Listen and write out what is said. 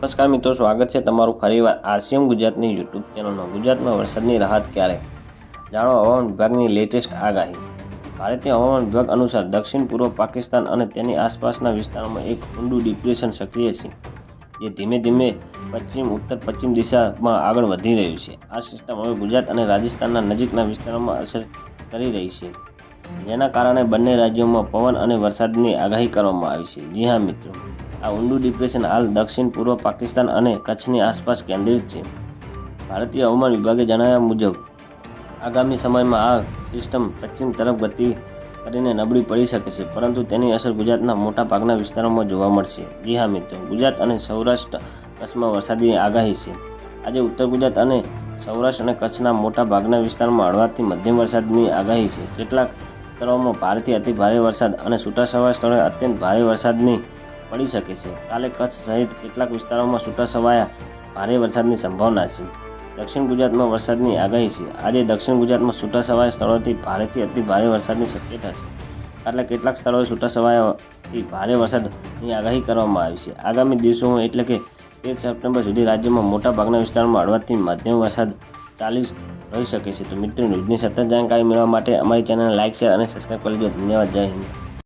નમસ્કાર મિત્રો, સ્વાગત છે તમારું ફરીવાર આરસીએમ ગુજરાતની યુટ્યુબ ચેનલમાં ગુજરાતમાં વરસાદની રાહત ક્યારે? જાણો, હવામાન વિભાગની લેટેસ્ટ આગાહી. ભારતીય હવામાન વિભાગ અનુસાર દક્ષિણ પૂર્વ પાકિસ્તાન અને તેની આસપાસના વિસ્તારોમાં એક ઊંડું ડિપ્રેશન સક્રિય છે, જે ધીમે ધીમે પશ્ચિમ, ઉત્તર, પશ્ચિમ દિશામાં આગળ વધી રહ્યું છે. આ સિસ્ટમ હવે ગુજરાત અને રાજસ્થાનના નજીકના વિસ્તારોમાં અસર કરી રહી છે. જેના કારણે બંને રાજ્યોમાં પવન અને વરસાદની આગાહી કરવામાં આવી છે. જી હા, મિત્રો. આ ઊંડું ડિપ્રેશન હાલ દક્ષિણ પૂર્વ પાકિસ્તાન અને કચ્છની આસપાસ કેન્દ્રિત છે. ભારતીય હવામાન વિભાગે જણાવ્યા મુજબ, આગામી સમયમાં આ સિસ્ટમ પશ્ચિમ તરફ ગતિ કરીને નબળી પડી શકે છે, પરંતુ તેની અસર ગુજરાતના મોટા ભાગના વિસ્તારોમાં જોવા મળશે. જી હા, મિત્રો. ગુજરાત અને સૌરાષ્ટ્ર કચ્છમાં વરસાદની આગાહી છે. આજે ઉત્તર ગુજરાત અને સૌરાષ્ટ્ર અને કચ્છના મોટા ભાગના વિસ્તારમાં હળવાથી મધ્યમ વરસાદની આગાહી છે. કેટલાક સ્થળોમાં ભારેથી અતિ ભારે વરસાદ અને છૂટાછવાયા સ્થળોએ અત્યંત ભારે વરસાદની પડી શકે છે. કાલે કચ્છ સહિત કેટલાક વિસ્તારોમાં છૂટાછવાયા ભારે વરસાદની સંભાવના છે. દક્ષિણ ગુજરાતમાં વરસાદની આગાહી છે. આજે દક્ષિણ ગુજરાતમાં છૂટાછવાયા સ્થળોથી ભારેથી અતિ ભારે વરસાદની શક્યતા છે. એટલે કેટલાક સ્થળોએ છૂટાછવાયાથી ભારે વરસાદની આગાહી કરવામાં આવી છે. આગામી દિવસોમાં એટલે કે તેર સપ્ટેમ્બર સુધી રાજ્યમાં મોટા ભાગના વિસ્તારમાં હળવાથી મધ્યમ વરસાદ ચાલી રહી શકે છે. તો મિત્રો ન્યૂઝની સતત જાણકારી મેળવવા માટે અમારી ચેનલ લાઇક શેર અને સબસ્ક્રાઈબ કરી દો ધન્યવાદ. જય હિન્દ.